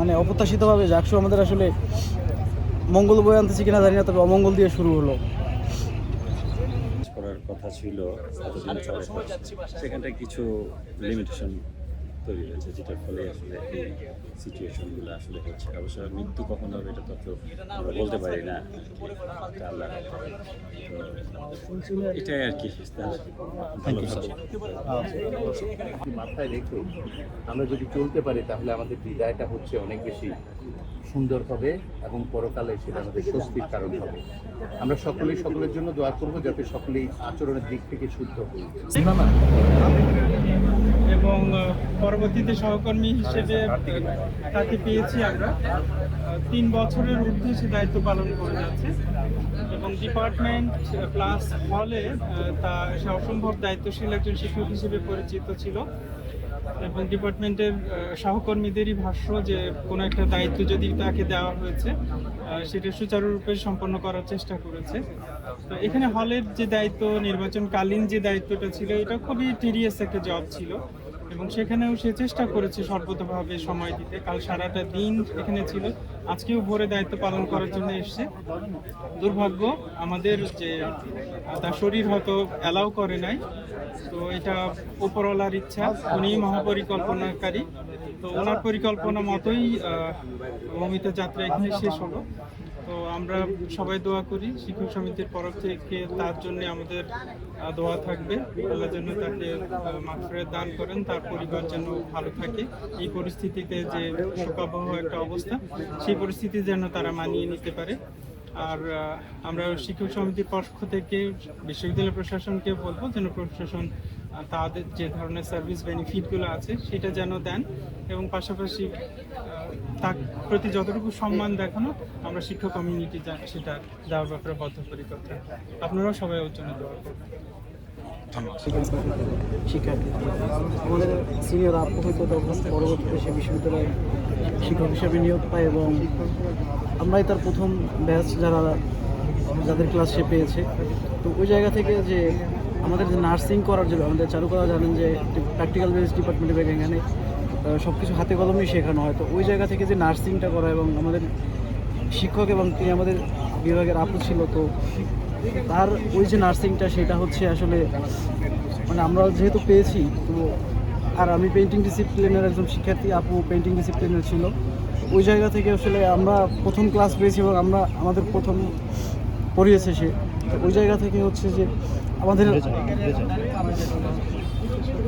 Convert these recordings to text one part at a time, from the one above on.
মানে অপ্রত্যাশিতভাবে জাকসু আমাদের আসলে মঙ্গল বয়ে আনতেছি কিনা জানি না, তবে অমঙ্গল দিয়ে শুরু হলো। করার কথা ছিল সেখানটায় কিছু লিমিটেশন তৈরি হয়েছে যেটার ফলে আসলে এই সিচুয়েশনগুলো আসলে হচ্ছে। অবশ্য মৃত্যু কখন হবে এটা তো কেউ আমরা বলতে পারি না হাতে। এটাই আর কি। মাথায় রেখে আমরা যদি চলতে পারি তাহলে আমাদের বিদায়টা হচ্ছে অনেক বেশি সুন্দর হবে এবং পরকালে সেটা আমাদের স্বস্তির কারণ হবে। আমরা সকলেই সকলের জন্য দোয়া করব যাতে সকলেই আচরণের দিক থেকে শুদ্ধ হই। পরবর্তীতে সহকর্মী হিসেবে তাকে পেয়েছি আমরা। তিন বছরের ঊর্ধ্বে সে দায়িত্ব পালন করে যাচ্ছে। এবং ডিপার্টমেন্ট প্লাস হলে তা সে অসম্ভব দায়িত্বশীল একজন শিক্ষক হিসেবে পরিচিত ছিল। এবং ডিপার্টমেন্টের সহকর্মীদেরই ভাষ্য যে কোনো একটা দায়িত্ব যদি তাকে দেওয়া হয়েছে সেটা সুচারুরূপে সম্পন্ন করার চেষ্টা করেছে। তো এখানে হলের যে দায়িত্ব নির্বাচনকালীন যে দায়িত্বটা ছিল এটা খুবই টিরিয়াস একটা জব ছিল। এবং সেখানেও সে চেষ্টা করেছে সর্বতভাবে সময় দিতে। কাল সারাটা দিন এখানে ছিল। আজকেও ভোরে দায়িত্ব পালন করার জন্য এসছে। দুর্ভাগ্য, আমাদের যে তার শরীর হয়তো অ্যালাউ করে নাই। তো এটা উপরওয়ালার ইচ্ছা। উনি মহাপরিকল্পনাকারী। তো ওনার পরিকল্পনা মতোই মমিতা যাত্রা এখানে শেষ হলো। তো আমরা সবাই দোয়া করি শিক্ষক সমিতির তরফ থেকে তার জন্য আমাদের দোয়া থাকবে। আল্লাহ যেন তাকে মাফরে দান করেন, তার পরিবার যেন ভালো থাকে। এই পরিস্থিতিতে যে শোকাবহ একটা অবস্থা, সেই পরিস্থিতি যেন তারা মানিয়ে নিতে পারে। আর আমরা শিক্ষক সমিতির পক্ষ থেকে বিশ্ববিদ্যালয় প্রশাসনকে বলব যেন প্রশাসন তাদের যে ধরনের সার্ভিস বেনিফিটগুলো আছে সেটা যেন দেন এবং পাশাপাশি তার প্রতি যতটুকু সম্মান দেখানো আমরা শিক্ষক কমিউনিটি সেটা দেওয়ার ব্যাপারে বদ্ধপরিকর। থাকি। আপনারাও সবাই ওর জন্য দোয়া করবেন। শিক্ষার্থী আমাদের সিনিয়র আপু হয়তো তখন পরবর্তীতে সে বিশ্ববিদ্যালয়ে শিক্ষক হিসেবে নিয়োগ পায় এবং আমরাই তার প্রথম ব্যাচ যারা যাদের ক্লাস সে পেয়েছে। তো ওই জায়গা থেকে যে আমাদের যে নার্সিং করার জন্য আমাদের চালু করা জানেন যে প্র্যাকটিক্যাল বেস ডিপার্টমেন্টে এখানে সব কিছু হাতে কলমেই শেখানো হয়। তো ওই জায়গা থেকে যে নার্সিংটা করা এবং আমাদের শিক্ষক এবং তিনি আমাদের বিভাগের আপু ছিল, তো তার ওই যে নার্সিংটা, সেটা হচ্ছে আসলে মানে আমরা যেহেতু পেয়েছি, তো আর আমি পেন্টিং ডিসিপ্লিনের একজন শিক্ষার্থী, আপু পেন্টিং ডিসিপ্লিনের ছিল। ওই জায়গা থেকে আসলে আমরা প্রথম ক্লাস পেয়েছি এবং আমরা, আমাদের প্রথম পড়িয়েছে সে। ওই জায়গা থেকে হচ্ছে যে আমাদের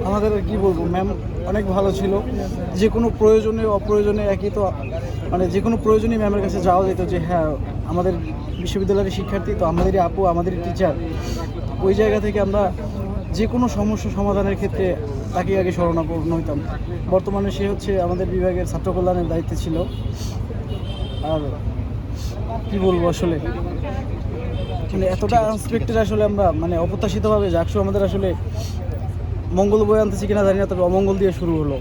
আমাদের কি বলব ম্যাম অনেক ভালো ছিল। যে কোনো প্রয়োজনে অপ্রয়োজনে একই তো মানে যে কোনো প্রয়োজনে ম্যামের কাছে যাওয়া যেত যে হ্যাঁ আমাদের বিশ্ববিদ্যালয়ের শিক্ষার্থী তো আমাদেরই আপু আমাদেরই টিচার ওই জায়গা থেকে আমরা যে কোনো সমস্যা সমাধানের ক্ষেত্রে তাকে আগে শরণাপন্ন হইতাম বর্তমানে সে হচ্ছে আমাদের বিভাগের ছাত্র কল্যাণের দায়িত্বে ছিল। আর কি বলব আসলে? মানে এতটা আনস্পেক্টেড আসলে আমরা মানে অপ্রত্যাশিতভাবে জাকসু আমাদের আসলে মঙ্গল বয়ে আনতেছি কিনা জানি না, তবে অমঙ্গল দিয়ে শুরু হলো।